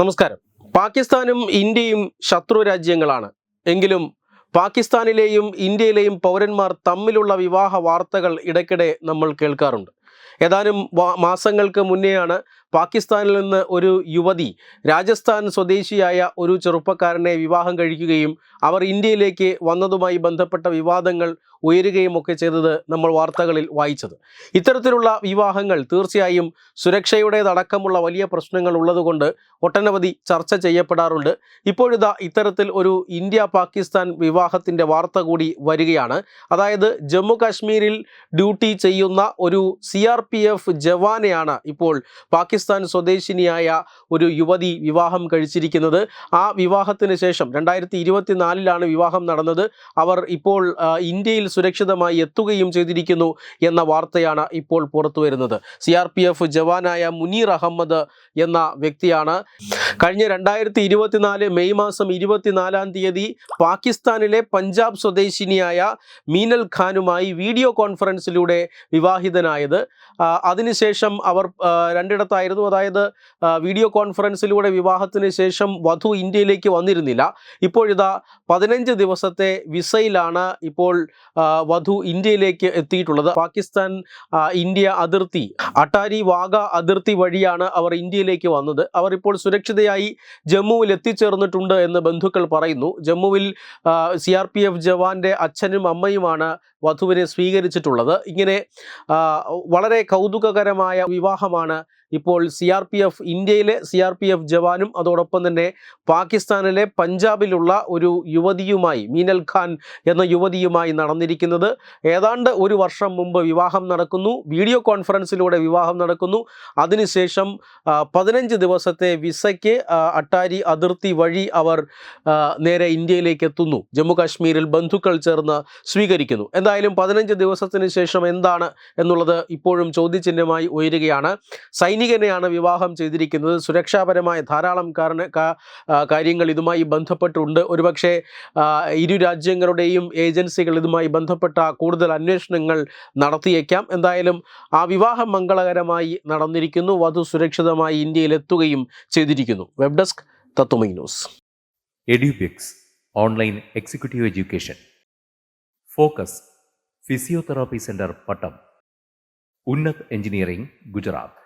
നമസ്കാരം. പാകിസ്ഥാനും ഇന്ത്യയും ശത്രു രാജ്യങ്ങളാണ്. എങ്കിലും പാകിസ്ഥാനിലെയും ഇന്ത്യയിലെയും പൗരന്മാർ തമ്മിലുള്ള വിവാഹ വാർത്തകൾ ഇടയ്ക്കിടെ നമ്മൾ കേൾക്കാറുണ്ട്. ഏതാനും മാസങ്ങൾക്ക് മുന്നെയാണ് പാകിസ്ഥാനിൽ നിന്ന് ഒരു യുവതി രാജസ്ഥാൻ സ്വദേശിയായ ഒരു ചെറുപ്പക്കാരനെ വിവാഹം കഴിക്കുകയും അവർ ഇന്ത്യയിലേക്ക് വന്നതുമായി ബന്ധപ്പെട്ട വിവാദങ്ങൾ ഉയരുകയും ഒക്കെ ചെയ്തത് നമ്മൾ വാർത്തകളിൽ വായിച്ചത്. ഇത്തരത്തിലുള്ള വിവാഹങ്ങൾ തീർച്ചയായും സുരക്ഷയുടേതടക്കമുള്ള വലിയ പ്രശ്നങ്ങൾ ഉള്ളതുകൊണ്ട് ഒട്ടനവധി ചർച്ച ചെയ്യപ്പെടാറുണ്ട്. ഇപ്പോഴിതാ ഇത്തരത്തിൽ ഒരു ഇന്ത്യ പാകിസ്ഥാൻ വിവാഹത്തിന്റെ വാർത്ത കൂടി വരികയാണ്. അതായത് ജമ്മു കാശ്മീരിൽ ഡ്യൂട്ടി ചെയ്യുന്ന ഒരു സി ജവാനെയാണ് ഇപ്പോൾ പാകിസ്ഥാൻ സ്വദേശിനിയായ ഒരു യുവതി വിവാഹം കഴിച്ചിരിക്കുന്നത്. ആ വിവാഹത്തിന് ശേഷം രണ്ടായിരത്തി ഇരുപത്തിനാലിലാണ് വിവാഹം നടന്നത്. അവർ ഇപ്പോൾ ഇന്ത്യയിൽ സുരക്ഷിതമായി എത്തുകയും ചെയ്തിരിക്കുന്നു എന്ന വാർത്തയാണ് ഇപ്പോൾ പുറത്തു വരുന്നത്. സി ആർ പി എഫ് ജവാനായ മുനീർ അഹമ്മദ് എന്ന വ്യക്തിയാണ്. കഴിഞ്ഞ രണ്ടായിരത്തി ഇരുപത്തിനാല് മെയ് മാസം ഇരുപത്തിനാലാം തീയതി പാകിസ്ഥാനിലെ പഞ്ചാബ് സ്വദേശിനിയായ മീനൽ ഖാനുമായി വീഡിയോ കോൺഫറൻസിലൂടെ വിവാഹിതനായത്. അതിനുശേഷം അവർ ആ, രണ്ടിടത്തായിരുന്നു അതായത് വീഡിയോ കോൺഫറൻസിലൂടെ വിവാഹത്തിന് ശേഷം വധു ഇന്ത്യയിലേക്ക് വന്നിരുന്നില്ല. ഇപ്പോഴിതാ പതിനഞ്ച് ദിവസത്തെ വിസയിലാണ് ഇപ്പോൾ വധു ഇന്ത്യയിലേക്ക് എത്തിയിട്ടുള്ളത്. പാകിസ്ഥാൻ ഇന്ത്യ അതിർത്തി അട്ടാരി വാഗ അതിർത്തി വഴിയാണ് അവർ ഇന്ത്യയിലേക്ക് വന്നത്. അവർ ഇപ്പോൾ സുരക്ഷിതയായി ജമ്മുവിൽ എത്തിച്ചേർന്നിട്ടുണ്ട് എന്ന് ബന്ധുക്കൾ പറയുന്നു. ജമ്മുവിൽ സി ആർ പി എഫ് ജവാന്റെ അച്ഛനും അമ്മയുമാണ് വധുവിനെ സ്വീകരിച്ചിട്ടുള്ളത്. ഇങ്ങനെ വളരെ കൗതുകകരമായ വിവാഹമാണ് ഇപ്പോൾ സി ആർ പി എഫ് ഇന്ത്യയിലെ സി ആർ പി എഫ് ജവാനും അതോടൊപ്പം തന്നെ പാകിസ്ഥാനിലെ പഞ്ചാബിലുള്ള ഒരു യുവതിയുമായി മീനൽ ഖാൻ എന്ന യുവതിയുമായി നടന്നിരിക്കുന്നത്. ഏതാണ്ട് ഒരു വർഷം മുമ്പ് വിവാഹം നടക്കുന്നു. വീഡിയോ കോൺഫറൻസിലൂടെ വിവാഹം നടക്കുന്നു. അതിനുശേഷം പതിനഞ്ച് ദിവസത്തെ വിസയ്ക്ക് അട്ടാരി അതിർത്തി വഴി അവർ നേരെ ഇന്ത്യയിലേക്ക് എത്തുന്നു. ജമ്മു കാശ്മീരിൽ ബന്ധുക്കൾ ചേർന്ന് സ്വീകരിക്കുന്നു. എന്തായാലും പതിനഞ്ച് ദിവസത്തിന് ശേഷം എന്താണ് എന്നുള്ളത് ഇപ്പോഴും ചോദ്യചിഹ്നമായി ഉയരുകയാണ്. സൈനികനെയാണ് വിവാഹം ചെയ്തിരിക്കുന്നത്? സുരക്ഷാപരമായ ധാരാളം കാരണ കാര്യങ്ങൾ ഇതുമായി ബന്ധപ്പെട്ടുണ്ട്. ഒരുപക്ഷെ ഇരു രാജ്യങ്ങളുടെയും ഏജൻസികൾ ഇതുമായി ബന്ധപ്പെട്ട കൂടുതൽ അന്വേഷണങ്ങൾ നടത്തിയേക്കാം. എന്തായാലും ആ വിവാഹം മംഗളകരമായി നടന്നിരിക്കുന്നു. വധു സുരക്ഷിതമായി ഇന്ത്യയിൽ എത്തുകയും ചെയ്തിരിക്കുന്നു. Web desk Tatwamayi news. Edubix online executive education. Focus physiotherapy centre Pattom. Unnat engineering Gujarat.